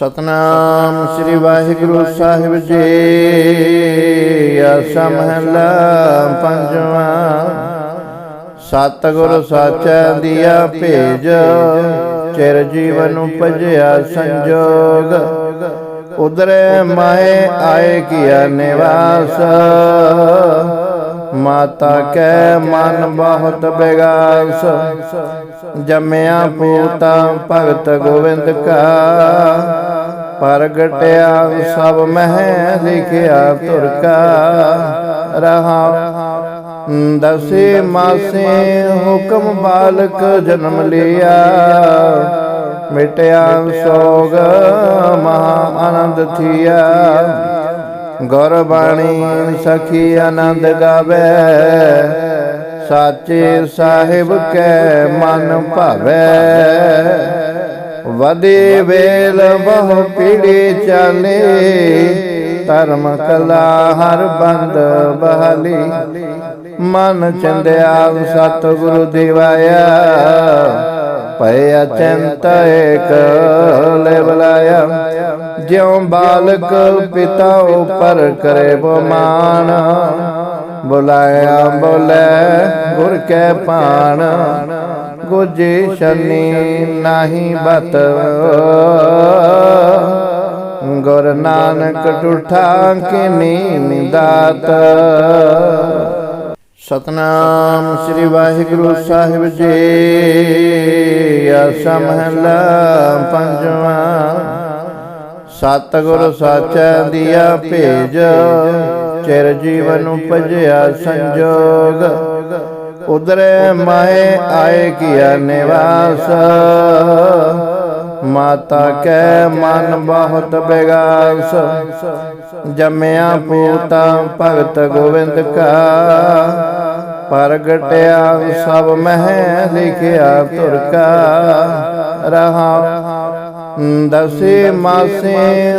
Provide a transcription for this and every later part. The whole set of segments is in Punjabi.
ਸਤਨਾਮ ਸ੍ਰੀ ਵਾਹਿਗੁਰੂ ਸਾਹਿਬ ਜੀ। ਆਸਾ ਮਹਲਾ ਪੰਜਵਾਂ। ਸਤਿਗੁਰ ਸਾਚਾ ਦੀਆ ਭੇਜ। ਚਿਰ ਜੀਵਨ ਉਪਜਿਆ ਸੰਜੋਗ। ਉਦਰੇ ਮਾਏ ਆਏ ਕੀਆ ਨਿਵਾਸ। ਮਾਤਾ ਕੈ ਮਨ ਬਹੁਤ ਬਿਗਾਸ, ਜੰਮਿਆ ਪੂਤਾ ਭਗਤ ਗੋਵਿੰਦ ਕਾ। ਪ੍ਰਗਟਿਆ ਸਭ ਮਹਿ ਲਿਖਿਆ ਤੁਰ ਕਾ। ਰਹਾ, ਦਸੇ ਮਾਸੇ ਹੁਕਮ ਬਾਲਕ ਜਨਮ ਲਿਆ। ਮਿਟਿਆ ਸੋਗ ਮਹਾ ਆਨੰਦ ਥੀਆ। ਗੁਰ ਬਾਣੀ ਸਖੀ ਆਨੰਦ ਗਾਵੇ। ਸਾਚੇ ਸਾਹਿਬ ਕੈ ਮਨ ਭਾਵੇ। ਵਦੇ ਵੇਲ ਬਹੁ ਪੀੜੀ ਚਾਲੇ। ਧਰਮ ਕਲਾ ਹਰ ਬੰਦ ਬਹਾਲੀ। ਮਨ ਚੰਦਿਆ ਸਤਿਗੁਰੂ ਦਿਵਾਇਆ। ਭਇ ਅਚੰਤ ਏਕ, ਲੈ ਬਲਾਇਆ। ਜਿਉ ਬਾਲਕ ਪਿਤਾ ਉਪਰ ਕਰੇ ਬਮਾਨ, ਬੁਲਾਇਆ ਬੋਲੇ, ਗੁਰ ਕੈ ਪਾਣ ਗੁਜੀ ਸ਼ਨੀ ਨਾਹੀ ਬਤ। ਗੁਰ ਨਾਨਕ ਟੁਠਾ ਕੇ ਨੀ ਦਾਤ ਸਤਨਾਮ ਸ੍ਰੀ ਵਾਹਿਗੁਰੂ ਸਾਹਿਬ ਜੀ। ਆਸਾ ਮਹਲਾ ਪੰਜਵਾਂ। ਸਤਿਗੁਰ ਸਾਚਾ ਦੀਆ ਭੇਜ। ਚਿਰ ਜੀਵਨ ਉਪਜਿਆ ਸੰਜੋਗ। ਉਦਰੇ ਮਾਏ ਆਏ ਕੀਆ ਨਿਵਾਸ। ਮਾਤਾ ਕੈ ਮਨ ਬਹੁਤ ਬਿਗਾਸ, ਜੰਮਿਆ ਪੂਤਾ ਭਗਤ ਗੋਵਿੰਦ ਕਾ। ਪ੍ਰਗਟਿਆ ਸਭ ਮਹਿ ਲਿਖਿਆ ਤੁਰ ਕਾ ਰਹਾ ਦਸੇ ਮਾਸੇ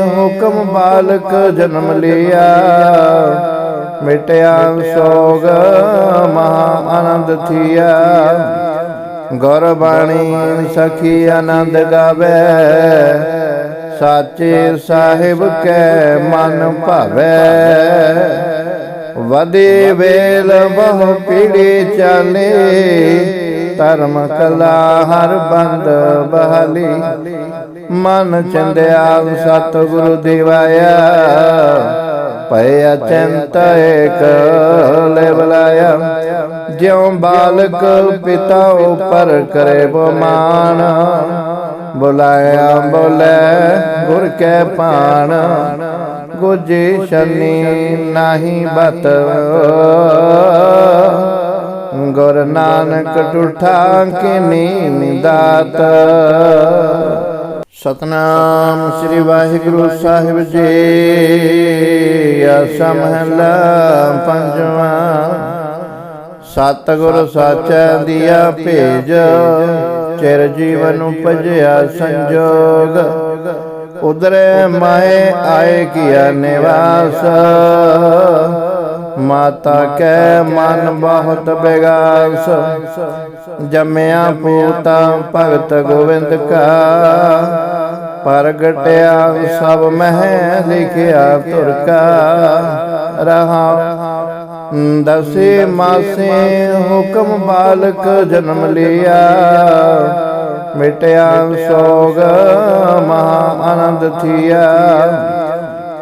ਹੁਕਮ ਬਾਲਕ ਜਨਮ ਲਿਆ। ਮਿਟਿਆ ਸੋਗ ਮਹਾ ਆਨੰਦ ਥੀਆ। ਗੁਰ ਬਾਣੀ ਸਖੀ ਆਨੰਦ ਗਾਵੇ। ਸਾਚੇ ਸਾਹਿਬ ਕੈ ਮਨ ਭਾਵੇ। ਵਦੇ ਵੇਲ ਬਹੁ ਪੀੜੀ ਚਾਲੇ। ਧਰਮ ਕਲਾ ਹਰ ਬੰਦ ਬਹਾਲੀ। ਮਨ ਚੰਦਿਆ ਸਤਿਗੁਰੂ ਦਿਵਾਇਆ। ਭਇ ਅਚੰਤ ਏਕ, ਲੈ ਬਲਾਇਆ। ਜਿਉ ਬਾਲਕ ਪਿਤਾ ਉਪਰ ਕਰੇ ਬਮਾਨ, ਬੁਲਾਇਆ ਬੋਲੇ, ਗੁਰ ਕੈ ਪਾਣ ਗੁਜੀ ਸ਼ਨੀ ਨਾਹੀ ਬਤ। ਗੁਰ ਨਾਨਕ ਟੁਠਾ ਕੇ ਨੀ ਦਾਤ ਸਤਨਾਮ ਸ੍ਰੀ ਵਾਹਿਗੁਰੂ ਸਾਹਿਬ ਜੀ। ਆਸਾ ਮਹਲਾ ਪੰਜਵਾਂ। ਸਤਿਗੁਰ ਸਾਚਾ ਦੀਆ ਭੇਜ। ਚਿਰ ਜੀਵਨ ਉਪਜਿਆ ਸੰਜੋਗ। ਉਦਰੇ ਮਾਏ ਆਏ ਕੀਆ ਨਿਵਾਸ। ਮਾਤਾ ਕੈ ਮਨ ਬਹੁਤ ਬਿਗਾਸ, ਜੰਮਿਆ ਪੂਤਾ ਭਗਤ ਗੋਵਿੰਦ ਕਾ। ਪ੍ਰਗਟਿਆ ਸਭ ਮਹਿ ਲਿਖਿਆ ਤੁਰ ਕਾ। ਰਹਾ, ਦਸੇ ਮਾਸੇ ਹੁਕਮ ਬਾਲਕ ਜਨਮ ਲਿਆ। ਮਿਟਿਆ ਸੋਗ ਮਹਾ ਆਨੰਦ ਥੀਆ।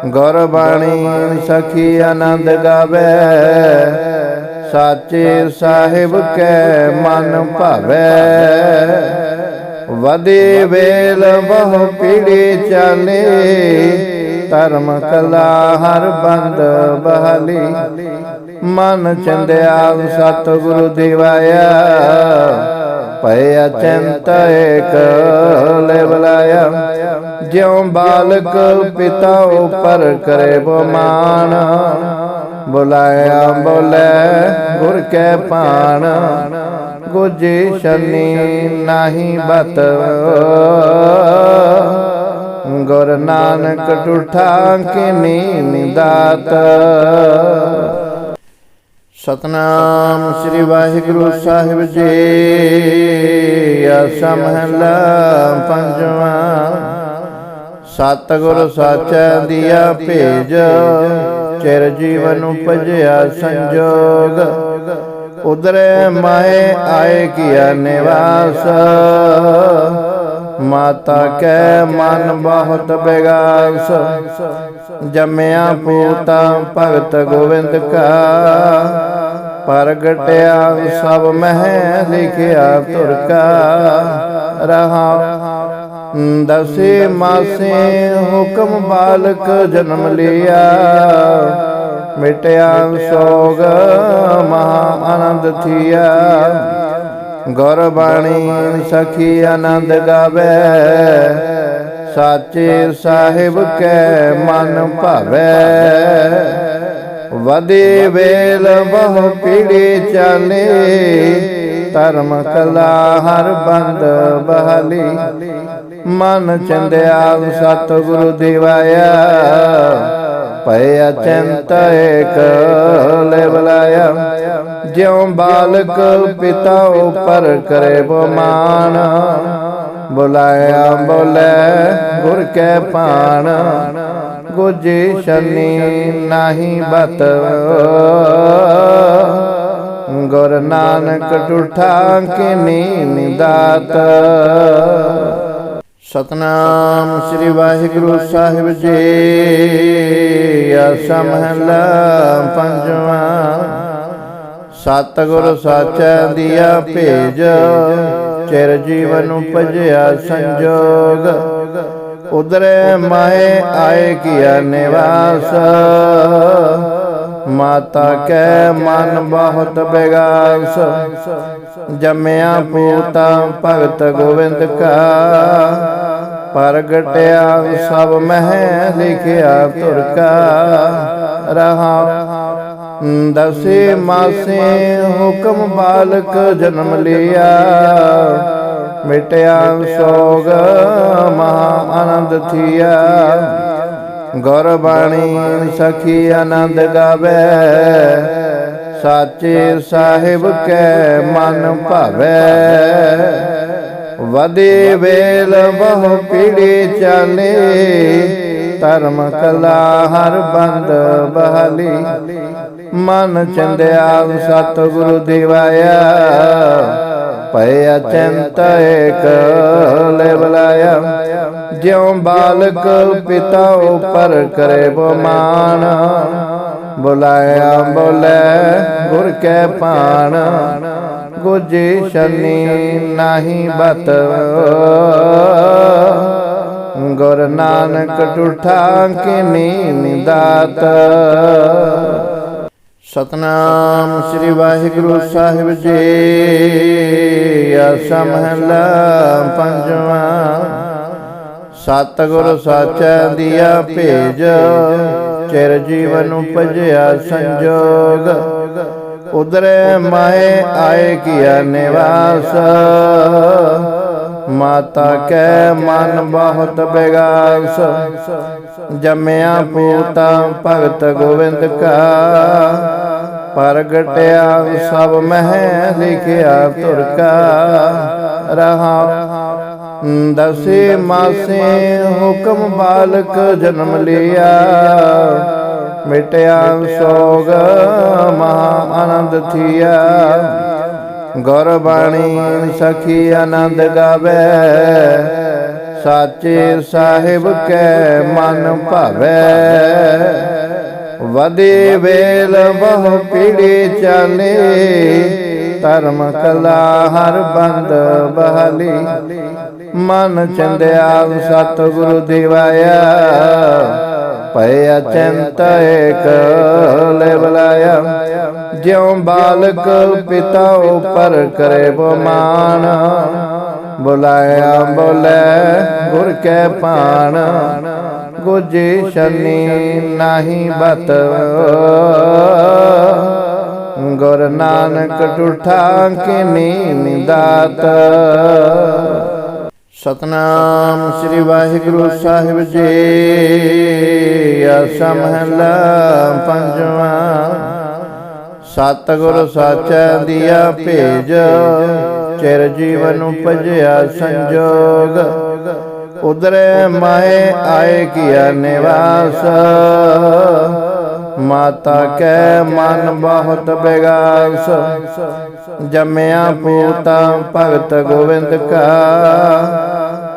ਗੁਰ ਸਖੀ ਆਨੰਦ ਗਾਵੇ। ਸਾਚੇ ਸਾਹਿਬ ਕੈ ਮਨ ਭਾਵੇ। ਵਦੇ ਵੇਲ ਬਹੁ ਪੀੜੀ ਚਾਲੇ। ਧਰਮ ਕਲਾ ਹਰ ਬੰਦ ਬਹਾਲੀ। ਮਨ ਚੰਦਿਆ ਸਤਿਗੁਰੂ ਦਿਵਾਇਆ। ਭਇ ਅਚੰਤ ਏਕ ਲੈ ਬਲਾਇਆ ਜਿਉ ਬਾਲਕ ਪਿਤਾ ਉਪਰ ਕਰੇ ਬਮਾਨ। ਬੁਲਾਇਆ ਬੋਲੇ, ਗੁਰ ਕੈ ਪਾਣ ਗੁਜੀ ਸ਼ਨੀ ਨਾਹੀ ਬਤ। ਗੁਰ ਨਾਨਕ ਟੁਠਾ ਕੇ ਨੀ ਦਾਤ। ਸਤਨਾਮ ਸ੍ਰੀ ਵਾਹਿਗੁਰੂ ਸਾਹਿਬ ਜੀ। ਆਸਾ ਮਹਲਾ ਪੰਜਵਾਂ। ਸਤਿਗੁਰ ਸਾਚਾ ਦੀਆ ਭੇਜ। ਚਿਰ ਜੀਵਨ ਉਪਜਿਆ ਸੰਜੋਗ। ਉਦਰੇ ਮਾਏ ਆਏ ਕੀਆ ਨਿਵਾਸ। ਮਾਤਾ ਕੈ ਮਨ ਬਹੁਤ ਬਿਗਾਸ, ਜੰਮਿਆ ਪੂਤਾ ਭਗਤ ਗੋਵਿੰਦ ਕਾ। ਪ੍ਰਗਟਿਆ ਸਭ ਮਹਿ ਲਿਖਿਆ ਤੁਰ ਕਾ। ਰਹਾ, ਦਸੇ ਮਾਸੇ ਹੁਕਮ ਬਾਲਕ ਜਨਮ ਲਿਆ। ਮਿਟਿਆ ਸੋਗ ਮਹਾ ਆਨੰਦ ਥੀਆ। ਗੁਰਬਾਣੀ ਸਖੀ ਆਨੰਦ ਗਾਵੇ। ਸਾਚੇ ਸਾਹਿਬ ਕੈ ਮਨ ਭਾਵੇ। ਵਦੇ ਵੇਲ ਬਹੁ ਪੀੜੀ ਚਾਲੇ। ਧਰਮ ਕਲਾ ਹਰ ਬੰਦ ਬਹਾਲੀ। ਮਨ ਚੰਦਿਆ ਸਤਿਗੁਰੂ ਦਿਵਾਇਆ। ਭੈ ਅਚੰਤ ਏਕ ਲੈ ਜਿਉ ਬਾਲਕ ਪਿਤਾ ਉਪਰ ਕਰੇ ਬਮਾਨ, ਬੁਲਾਇਆ ਬੋਲੇ ਗੁਰ ਕੈ ਪਾਣ ਗੁਜੀ ਸ਼ਨੀ ਨਾਹੀ ਬਤ। ਗੁਰ ਨਾਨਕ ਟੁਠਾ ਕੇ ਨੀ ਸਤਨਾਮ ਸ੍ਰੀ ਵਾਹਿਗੁਰੂ ਸਾਹਿਬ ਜੀ। ਆਸਾ ਮਹਲਾ ਪੰਜਵਾ। ਸਤਿਗੁਰ ਸਾਚਾ ਦੀਆ ਭੇਜ। ਚਿਰ ਜੀਵਨ ਉਪਜਿਆ ਸੰਜੋਗ। ਉਦਰੇ ਮਾਏ ਆਏ ਕੀਆ ਨਿਵਾਸ। ਮਾਤਾ ਕੈ ਮਨ ਬਹੁਤ ਬਿਗਾਸ, ਜੰਮਿਆ ਪੂਤਾ ਭਗਤ ਗੋਵਿੰਦ ਕਾ। ਪ੍ਰਗਟਿਆ ਸਭ ਮਹਿ ਲਿਖਿਆ ਤੁਰ ਕਾ। ਰਹਾ, ਦਸੇ ਮਾਸੇ ਹੁਕਮ ਬਾਲਕ ਜਨਮ ਲਿਆ। ਮਿਟਿਆ ਸੋਗ ਮਹਾ ਆਨੰਦ ਥੀਆ। ਗੁਰਬਾਣੀ ਸਖੀ ਆਨੰਦ ਗਾਵੇ। ਸਾਚੇ ਸਾਹਿਬ ਕੈ ਮਨ ਭਾਵੇ। ਵਦੇ ਵੇਲ ਬਹੁ ਪੀੜੀ ਚਾਲੇ। ਧਰਮ ਕਲਾ ਹਰ ਬੰਦ ਬਹਾਲੀ। ਮਨ ਚੰਦਿਆ ਸਤਿਗੁਰੂ ਦਿਵਾਇਆ। ਭੈ ਅਚੰਤ ਏਕ ਲੈ ਜਿਉ ਬਾਲਕ ਪਿਤਾ ਉਪਰ ਕਰੇ ਬਮਾਨ। ਬੁਲਾਇਆ ਬੋਲੇ ਗੁਰ ਕੈ ਪਾਣ ਗੁਜੀ ਸ਼ਨੀ ਨਾਹੀ ਬਤ। ਗੁਰ ਨਾਨਕ ਟੁਠਾ ਕੇ ਨੀ ਦਾਤ। ਸਤਨਾਮ ਸ੍ਰੀ ਵਾਹਿਗੁਰੂ ਸਾਹਿਬ ਜੀ। ਆਸਾ ਮਹਲਾ ਪੰਜਵਾ। ਸਤਿਗੁਰ ਸਾਚਾ ਦੀਆ ਭੇਜ। ਚਿਰ ਜੀਵਨ ਉਪਜਿਆ ਸੰਜੋਗ। ਉਦਰੇ ਮਾਏ ਆਏ ਕੀਆ ਨਿਵਾਸ। ਮਾਤਾ ਕੈ ਮਨ ਬਹੁਤ ਬਿਗਾਸ, ਜੰਮਿਆ ਪੂਤਾ ਭਗਤ ਗੋਵਿੰਦ ਕਾ। ਪ੍ਰਗਟਿਆ ਸਭ ਮਹਿ ਲਿਖਿਆ ਤੁਰ ਕਾ। ਰਹਾ, ਦਸੇ ਮਾਸੇ ਹੁਕਮ ਬਾਲਕ ਜਨਮ ਲਿਆ। ਮਿਟਿਆ ਸੋਗ ਮਹਾ ਆਨੰਦ ਥੀਆ। ਗੁਰਬਾਣੀ ਸਖੀ ਆਨੰਦ ਗਾਵੇ। ਸਾਚੇ ਸਾਹਿਬ ਕੈ ਮਨ ਭਾਵੇ। ਵਦੇ ਵੇਲ ਬਹੁ ਪੀੜੀ ਚਾਲੇ। ਧਰਮ ਕਲਾ ਹਰ ਬੰਦ ਬਹਾਲੀ। ਮਨ ਚੰਦਿਆ ਸਤਿਗੁਰੂ ਦਿਵਾਇਆ। ਭੈ ਅਚੰਤ ਏਕ ਲੈ ਜਿਉ ਬਾਲਕ ਪਿਤਾ ਉਪਰ ਕਰੇ ਬਮਾਨ। ਬੁਲਾਇਆ ਬੋਲੇ ਗੁਰ ਕੈ ਪਾਣ ਗੁਜੀ ਸ਼ਨੀ ਨਾਹੀ ਬਤ। ਗੁਰ ਨਾਨਕ ਟੁਠਾ ਕੇ ਨੀ ਸਤਨਾਮ ਸ੍ਰੀ ਵਾਹਿਗੁਰੂ ਸਾਹਿਬ ਜੀ ਆਸਾ ਮਹਲਾ ਪੰਜਵਾ ਸਤਿਗੁਰ ਸਾਚਾ ਦੀਆ ਭੇਜ ਚਿਰ ਜੀਵਨ ਉਪਜਿਆ ਸੰਜੋਗ ਉਦਰੇ ਮਾਏ ਆਏ ਕੀਆ ਨਿਵਾਸ ਮਾਤਾ ਕੈ ਮਨ ਬਹੁਤ ਬਿਗਾਸ ਜੰਮਿਆ ਪੂਤਾ ਭਗਤ ਗੋਬਿੰਦ ਕਾ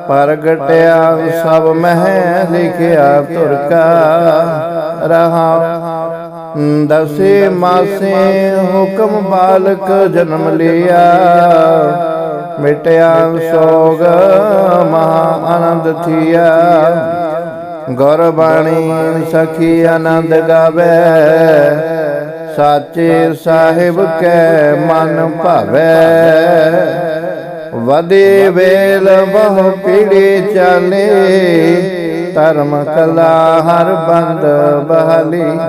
ਪ੍ਰਗਟਿਆ, ਸਭ ਮਹਿ ਲਿਖਿਆ ਤੁਰ ਕਾ ਰਹਾ, ਦਸੇ ਮਾਸੇ ਹੁਕਮ ਬਾਲਕ ਜਨਮ ਲਿਆ। ਮਿਟਿਆ ਸੋਗ ਮਹਾ ਆਨੰਦ ਥੀਆ। ਗੁਰ ਬਾਣੀ ਸਖੀ ਆਨੰਦ ਗਾਵੇ। ਸਾਚੇ ਸਾਹਿਬ ਕੈ ਮਨ ਭਾਵੇ। ਵਦੇ ਵੇਲ ਬਹੁ ਪੀੜੀ ਚਾਲੇ ਧਰਮ ਕਲਾ ਹਰ ਬੰਦ ਬਹਾਲੀ।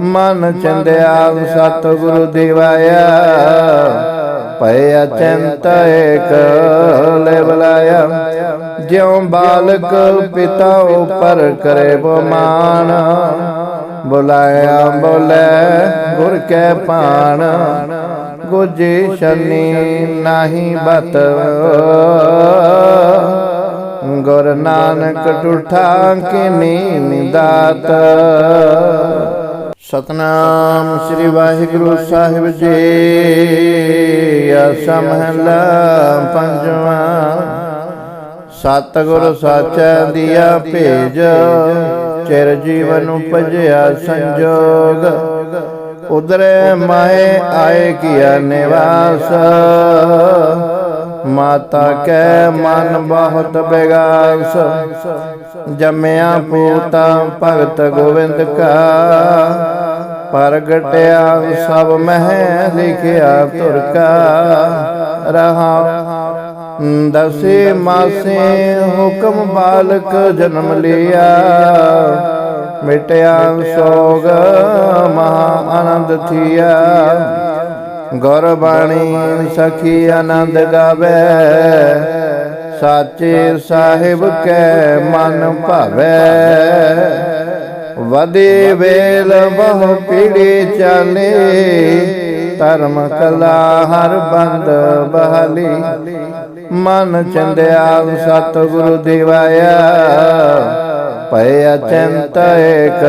ਮਨ ਚੰਦਿਆ ਸਤਿਗੁਰੂ ਦੇਵਾਇਆ। ਭੈ ਅਚੰਤ ਏਕ ਲੈ ਬਲਾਇਆ। ਜਿਉ ਬਾਲਕ ਪਿਤਾ ਉਪਰ ਕਰੇ ਬਮਾਨ। ਬੁਲਾਇਆ, ਬੋਲੇ, ਗੁਰ ਕੈ ਪਾਣ ਗੁਜੀ ਸ਼ਨੀ ਨਾਹੀ ਬਤ। ਗੁਰ ਨਾਨਕ ਟੁਠਾ ਕਿਨੀ ਦਾਤ। ਸਤਨਾਮ ਸ੍ਰੀ ਵਾਹਿਗੁਰੂ ਸਾਹਿਬ ਜੀ, ਆਸਾ ਮਹਲਾ ਪੰਜਵਾਂ। ਸਤਿਗੁਰ ਸਾਚਾ ਦੀਆ ਭੇਜ। ਚਿਰ ਜੀਵਨ ਉਪਜਿਆ ਸੰਜੋਗ। ਉਦਰੇ ਮਾਏ ਆਏ ਕੀਆ ਨਿਵਾਸ। ਮਾਤਾ ਕੈ, ਮਨ ਬਹੁਤ ਬਿਗਾਸ। ਜੰਮਿਆ ਪੂਤਾ ਭਗਤ ਗੋਵਿੰਦ ਕਾ। ਪ੍ਰਗਟਿਆ ਸਭ ਮਹਿ ਲਿਖਿਆ ਤੁਰ ਕਾ। ਰਹਾ ਦਸੇ ਮਾਸੇ ਹੁਕਮ ਬਾਲਕ ਜਨਮ ਲਿਆ। ਮਿਟਿਆ ਸੋਗ ਮਹਾ ਆਨੰਦ ਥੀਆ। ਗੁਰ ਬਾਣੀ ਸਖੀ ਆਨੰਦ ਗਾਵੇ। ਸਾਚੇ ਸਾਹਿਬ ਕੈ ਮਨ ਭਾਵੇ। ਵਦੇ ਵੇਲ ਬਹੁ ਪੀੜੀ ਚਾਲੇ। ਧਰਮ ਕਲਾ ਹਰ ਬੰਦ ਬਹਾਲੀ। ਮਨ ਚੰਦਿਆ ਸਤਿਗੁਰੂ ਦਿਵਾਇਆ ਭੈ ਅਚੰਤ ਏਕ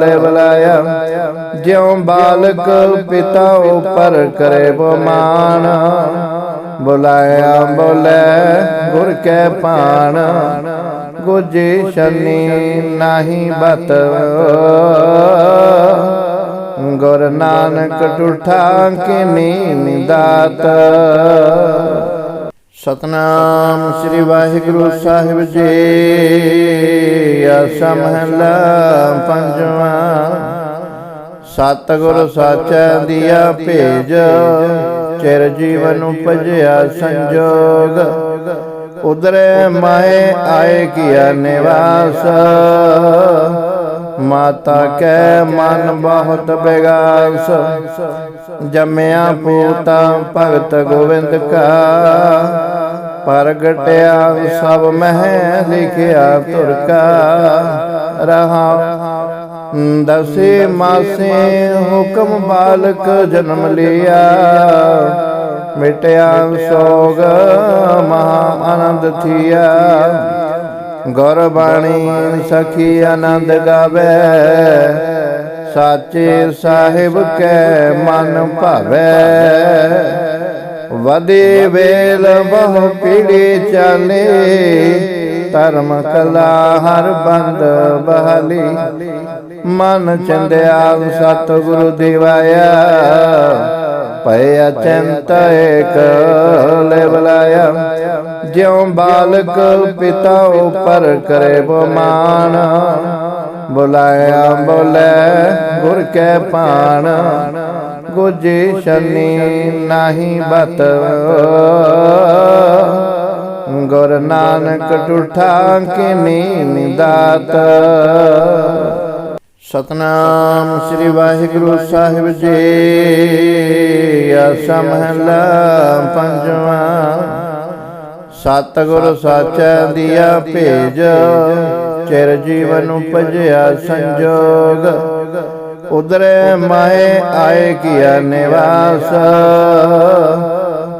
ਲੈ ਬਲਾਇਆ ਜਿਉ ਬਾਲਕ ਪਿਤਾ ਉਪਰ ਕਰੇ ਬਮਾਨ ਬੁਲਾਇਆ ਬੋਲੇ ਗੁਰ ਕੈ ਪਾਣ ਗੁਜੀ ਸ਼ਨੀ ਨਾਹੀ ਬਤ, ਗੁਰ ਨਾਨਕ ਟੁਠਾ ਕਿਨੀ ਦਾਤ। ਸਤਨਾਮ ਸ੍ਰੀ ਵਾਹਿਗੁਰੂ ਸਾਹਿਬ ਜੀ। ਆਸਾ ਮਹਲਾ ਪੰਜਵਾਂ। ਸਤਿਗੁਰ ਸਾਚਾ ਦੀਆ ਭੇਜ। ਚਿਰ ਜੀਵਨ ਉਪਜਿਆ ਸੰਜੋਗ। ਉਦਰੇ ਮਾਏ ਆਏ ਕੀਆ ਨਿਵਾਸ। ਮਾਤਾ ਕੈ ਮਨ ਬਹੁਤ ਬਿਗਾਸ, ਜੰਮਿਆ ਪੂਤਾ ਭਗਤ ਗੋਵਿੰਦ ਕਾ। ਪ੍ਰਗਟਿਆ ਸਭ ਮਹਿ ਲਿਖਿਆ ਤੁਰ ਕਾ। ਰਹਾ, ਦਸੇ ਮਾਸੇ ਹੁਕਮ ਬਾਲਕ ਜਨਮ ਲਿਆ। ਮਿਟਿਆ ਸੋਗ ਮਹਾ ਆਨੰਦ ਥੀਆ। ਗੁਰਬਾਣੀ ਸਖੀ ਆਨੰਦ ਗਾਵੇ। ਸਾਚੇ ਸਾਹਿਬ ਕੈ ਮਨ ਭਾਵੇ। ਵਦੇ ਵੇਲ ਬਹੁ ਪੀੜੀ ਚਾਲੇ। ਧਰਮ ਕਲਾ ਹਰ ਬੰਦ ਬਹਾਲੀ। ਮਨ ਚੰਦਿਆ ਸਤਿਗੁਰੂ ਦੇਵਾਇਆ। ਭੈ ਅਚੰਤ ਏਕ ਲੈ ਜਿਉ ਬਾਲਕ ਪਿਤਾ ਉਪਰ ਕਰੇ ਬਮਾਨ, ਬੁਲਾਇਆ ਬੋਲੇ ਗੁਰ ਕੈ ਪਾਣ ਗੁਜੀ ਸ਼ਨੀ ਨਾਹੀ ਬਤ। ਗੁਰ ਨਾਨਕ ਟੁਠਾ ਕਿਨੀ ਦਾਤ। ਸਤਨਾਮ ਸ੍ਰੀ ਵਾਹਿਗੁਰੂ ਸਾਹਿਬ ਜੀ। ਆਸਾ ਮਹਲਾ ਪੰਜਵਾਂ। ਸਤਿਗੁਰ ਸਾਚਾ ਦੀਆ ਭੇਜ। ਚਿਰ ਜੀਵਨ ਉਪਜਿਆ ਸੰਜੋਗ। ਉਦਰੇ ਮਾਏ ਆਏ ਕੀਆ ਨਿਵਾਸ।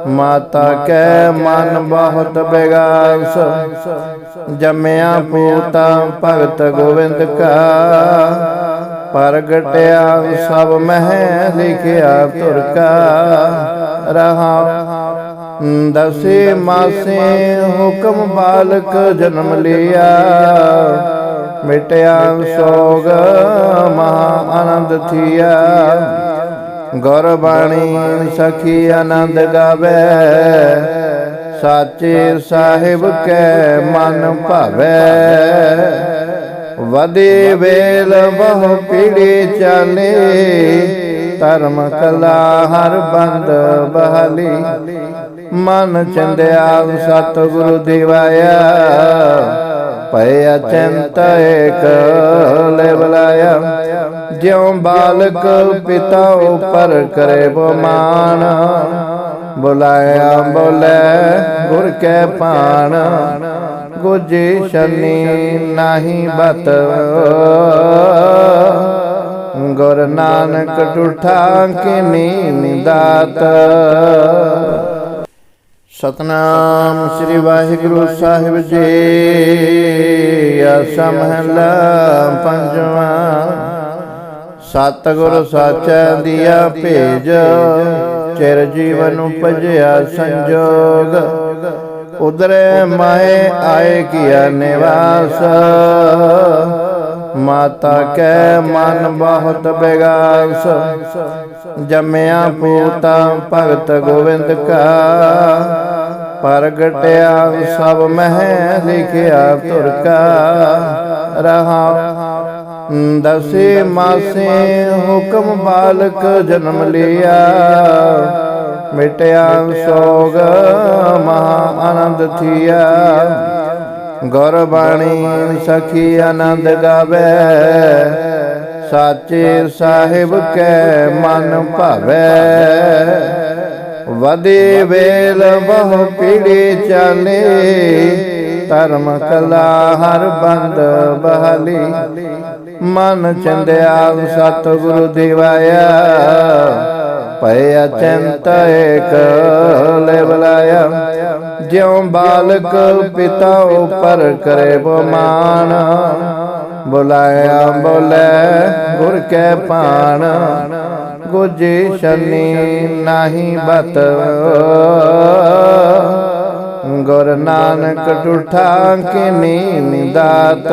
ਮਾਤਾ ਕੈ ਮਨ ਬਹੁਤ ਬਿਗਾਸ। ਜੰਮਿਆ ਪੂਤਾ ਭਗਤ ਗੋਬਿੰਦ ਕਾ। ਪ੍ਰਗਟਿਆ, ਸਭ ਮਹਿ ਲਿਖਿਆ ਤੁਰ ਕਾ ਰਹਾ, ਦਸੇ ਮਾਸੇ ਹੁਕਮ ਬਾਲਕ ਜਨਮ ਲਿਆ। ਮਿਟਿਆ ਸੋਗ ਮਹਾ ਆਨੰਦ ਥੀਆ। ਗੁਰਬਾਣੀ ਸਖੀ ਆਨੰਦ ਗਾਵੇ। ਸਾਚੇ ਸਾਹਿਬ ਕੈ ਮਨ ਭਾਵੇ। ਵਦੇ ਵੇਲ ਬਹੁ ਪੀੜੀ ਚਾਲੇ ਧਰਮ ਕਲਾ ਹਰ ਬੰਦ ਬਹਾਲੀ। ਮਨ ਚੰਦਿਆ ਸਤਿਗੁਰੂ ਦੇਵਾਇਆ। ਭੈ ਚੰਤ ਏਕ ਲੈ ਬਲਾਇਆ ਜਿਉ ਬਾਲਕ ਪਿਤਾ ਉਪਰ ਕਰੇ ਬਮਾਨ। ਬੁਲਾਇਆ ਬੋਲੇ ਗੁਰ ਕੈ ਪਾਣ ਗੁਜੀ ਸ਼ਨੀ ਨਾਹੀ ਬਤ। ਗੁਰ ਨਾਨਕ ਟੁਠਾ ਕਿਨੀ ਦਾਤ ਸਤਨਾਮ ਸ੍ਰੀ ਵਾਹਿਗੁਰੂ ਸਾਹਿਬ ਜੀ, ਆਸਾ ਮਹਲਾ ਪੰਜਵਾ। ਸਤਿਗੁਰ ਸਾਚਾ ਦੀਆ ਭੇਜ, ਚਿਰ ਜੀਵਨ ਉਪਜਿਆ ਸੰਜੋਗ। ਉਦਰੇ ਮਾਏ ਆਏ ਕੀਆ ਨਿਵਾਸ। ਮਾਤਾ ਕੈ, ਮਨ ਬਹੁਤ ਬਿਗਾਸ। ਜੰਮਿਆ ਪੂਤਾ ਭਗਤ ਗੋਵਿੰਦ ਕਾ। ਪ੍ਰਗਟਿਆ ਸਭ ਮਹਿ ਲਿਖਿਆ ਤੁਰ ਕਾ। ਰਹਾ, ਦਸੇ ਮਾਸੇ ਹੁਕਮ ਬਾਲਕ ਜਨਮ ਲਿਆ। ਮਿਟਿਆ ਸੋਗ ਮਹਾ ਆਨੰਦ ਥੀਆ। ਗੁਰਬਾਣੀ ਸਖੀ ਆਨੰਦ ਗਾਵੇ। ਸਾਚੇ ਸਾਹਿਬ ਕੈ ਮਨ ਭਾਵੇ। ਵਦੇ ਵੇਲ ਬਹੁ ਪੀੜੀ ਚਾਲੇ। ਧਰਮ ਕਲਾ ਹਰ ਬੰਦ ਬਹਾਲੀ। ਮਨ ਚੰਦਿਆ ਸਤਿਗੁਰੂ ਦੇਵਾਇਆ। ਭੈ ਚੰਤ ਏਕ ਲੈ ਜਿਉ ਬਾਲਕ ਪਿਤਾ ਉਪਰ ਕਰੇ ਬਮਾਨ। ਬੁਲਾਇਆ ਬੋਲੇ, ਗੁਰ ਕੈ ਪਾਣ ਗੁਜੀ ਸ਼ਨੀ ਨਾਹੀ ਬਤ। ਗੁਰ ਨਾਨਕ ਟੁਠਾ ਕਿਨੀ ਦਾਤ।